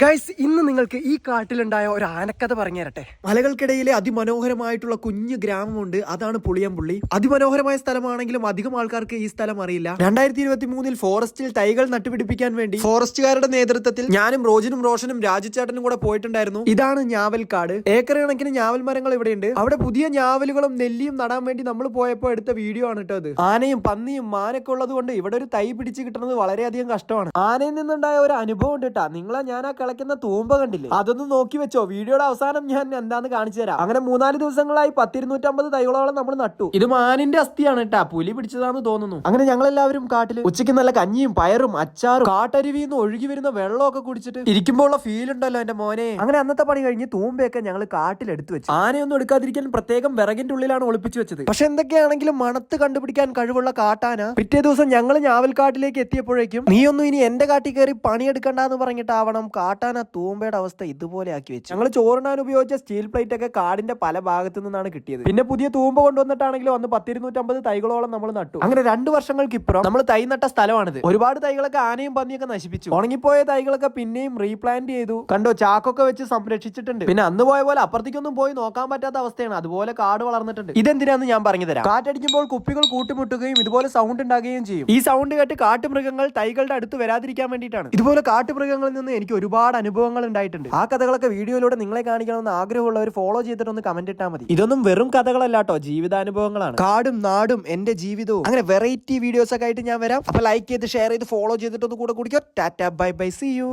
Guys ഇന്ന് നിങ്ങൾക്ക് ഈ കാട്ടിലുണ്ടായ ഒരു ആനക്കഥ പറഞ്ഞു തരട്ടെ. മലകൾക്കിടയിലെ അതിമനോഹരമായിട്ടുള്ള കുഞ്ഞു ഗ്രാമമുണ്ട്. അതാണ് പുളിയംപുള്ളി. അതിമനോഹരമായ സ്ഥലമാണെങ്കിലും അധികം ആൾക്കാർക്ക് ഈ സ്ഥലം അറിയില്ല. രണ്ടായിരത്തി ഇരുപത്തി മൂന്നിൽ ഫോറസ്റ്റിൽ തൈകൾ നട്ടുപിടിപ്പിക്കാൻ വേണ്ടി ഫോറസ്റ്റുകാരുടെ നേതൃത്വത്തിൽ ഞാനും റോജിനും റോഷനും രാജുചേട്ടനും കൂടെ പോയിട്ടുണ്ടായിരുന്നു. ഇതാണ് ഞാവൽക്കാട്. ഏക്കർ കണക്കിന് ഞാവൽ മരങ്ങൾ ഇവിടെയുണ്ട്. അവിടെ പുതിയ ഞാവലുകളും നെല്ലിയും നടാൻ വേണ്ടി നമ്മൾ പോയപ്പോൾ എടുത്ത വീഡിയോ ആണ് കേട്ടോ അത്. ആനയും പന്നിയും മാനൊക്കെ ഉള്ളത് കൊണ്ട് ഇവിടെ ഒരു തൈ പിടിച്ച് കിട്ടുന്നത് വളരെയധികം കഷ്ടമാണ്. ആനയിൽ നിന്നുണ്ടായ ഒരു അനുഭവം ഉണ്ട് കേട്ടാ. നിങ്ങളെ ഞാൻ ആ കിളയ്ക്കുന്ന തൂമ്പ കണ്ടില്ലേ? അതൊന്ന് നോക്കി വെച്ചോ. വീഡിയോയുടെ അവസാനം ഞാൻ എന്താന്ന് കാണിച്ചു തരാം. അങ്ങനെ മൂന്നാൽ ദിവസങ്ങളായി പത്തിരുന്നൂറ്റമ്പത് തൈകളോളം നമ്മൾ നട്ടു. ഇത് മാനിന്റെ അസ്ഥിയാണ് കേട്ടാ. പുലി പിടിച്ചതാന്ന് തോന്നുന്നു. അങ്ങനെ ഞങ്ങൾ എല്ലാവരും കാട്ടിൽ ഉച്ചയ്ക്ക് നല്ല കഞ്ഞിയും പയറും അച്ചാറും കാട്ടരുവിയിൽ നിന്ന് ഒഴുകി വരുന്ന വെള്ളമൊക്കെ കുടിച്ചിട്ട് ഇരിക്കുമ്പോൾ ഉള്ള ഫീൽ ഉണ്ടല്ലോ എന്റെ മോനെ. അങ്ങനെ അന്നത്തെ പണി കഴിഞ്ഞ് തൂമ്പയൊക്കെ ഞങ്ങൾ കാട്ടിൽ എടുത്തു വെച്ചു. ആനയൊന്നും എടുക്കാതിരിക്കാൻ പ്രത്യേകം വിറകിന്റെ ഉള്ളിലാണ് ഒളിപ്പിച്ചു വെച്ചത്. പക്ഷെ എന്തൊക്കെയാണെങ്കിലും മണത്ത് കണ്ടുപിടിക്കാൻ കഴിവുള്ള കാട്ടാന പിറ്റേ ദിവസം ഞങ്ങൾ ഞാവൽക്കാട്ടിലേക്ക് എത്തിയപ്പോഴേക്കും നീ ഒന്നും ഇനി എന്റെ കാട്ടിൽ കയറി പണിയെടുക്കണ്ടെന്ന് പറഞ്ഞിട്ടാവണം കാട്ടാന തൂമ്പയുടെ അവസ്ഥ ഇതുപോലെ ആക്കി വെച്ചു. ഞങ്ങൾ ചോറിനാൻ ഉപയോഗിച്ച സ്റ്റീൽ പ്ലേറ്റ് ഒക്കെ കാടിന്റെ പല ഭാഗത്തു നിന്നാണ് കിട്ടിയത്. പിന്നെ പുതിയ തൂമ്പ കൊണ്ടുവന്നിട്ടാണെങ്കിലും അന്ന് പത്തിരുന്നൂറ്റമ്പത് തൈകളോളം നമ്മൾ നട്ടു. അങ്ങനെ രണ്ടു വർഷങ്ങൾക്ക് ഇപ്പുറം നമ്മൾ തൈ നട്ട സ്ഥലമാണിത്. ഒരുപാട് തൈകളൊക്കെ ആനയും പന്നിയൊക്കെ നശിപ്പിച്ചു. ഉണങ്ങിപ്പോയ തൈകളൊക്കെ പിന്നെയും റീപ്ലാന്റ് ചെയ്തു. കണ്ടോ ചാക്കൊക്കെ വെച്ച് സംരക്ഷിച്ചിട്ടുണ്ട്. പിന്നെ അന്ന് പോയ പോലെ അപ്പുറത്തേക്കൊന്നും പോയി നോക്കാൻ പറ്റാത്ത അവസ്ഥയാണ്. അതുപോലെ കാട് വളർന്നിട്ടുണ്ട്. ഇതെന്തിനാന്ന് ഞാൻ പറഞ്ഞു തരാം. കാറ്റടിക്കുമ്പോൾ കുപ്പികൾ കൂട്ടിമുട്ടുകയും ഇതുപോലെ സൗണ്ട് ഉണ്ടാകുകയും ചെയ്യും. ഈ സൗണ്ട് കേട്ട് കാട്ടുമൃഗങ്ങൾ തൈകളുടെ അടുത്ത് വരാതിരിക്കാൻ വേണ്ടിയിട്ടാണ്. ഇതുപോലെ കാട്ടുമൃഗങ്ങളിൽ നിന്ന് എനിക്ക് ഒരുപാട് അനുഭവങ്ങൾ ഉണ്ടായിട്ടുണ്ട്. ആ കഥകളൊക്കെ വീഡിയോയിലൂടെ നിങ്ങളെ കാണിക്കണമെന്ന് ആഗ്രഹമുള്ളവർ ഫോളോ ചെയ്തിട്ട് ഒന്ന് കമന്റ് ഇട്ടാൽ മതി. ഇതൊന്നും വെറും കഥകളല്ല കേട്ടോ ജീവിതാനുഭവങ്ങളാണ്. കാടും നാടും എന്റെ ജീവിതവും. അങ്ങനെ വെറൈറ്റി വീഡിയോസ് ഒക്കെ ആയിട്ട് ഞാൻ വരാം. അപ്പൊ ലൈക്ക് ചെയ്ത് ഷെയർ ചെയ്ത് ഫോളോ ചെയ്തിട്ട് ഒന്ന് കൂടെ കുടിക്കോ. Tata bye bye see you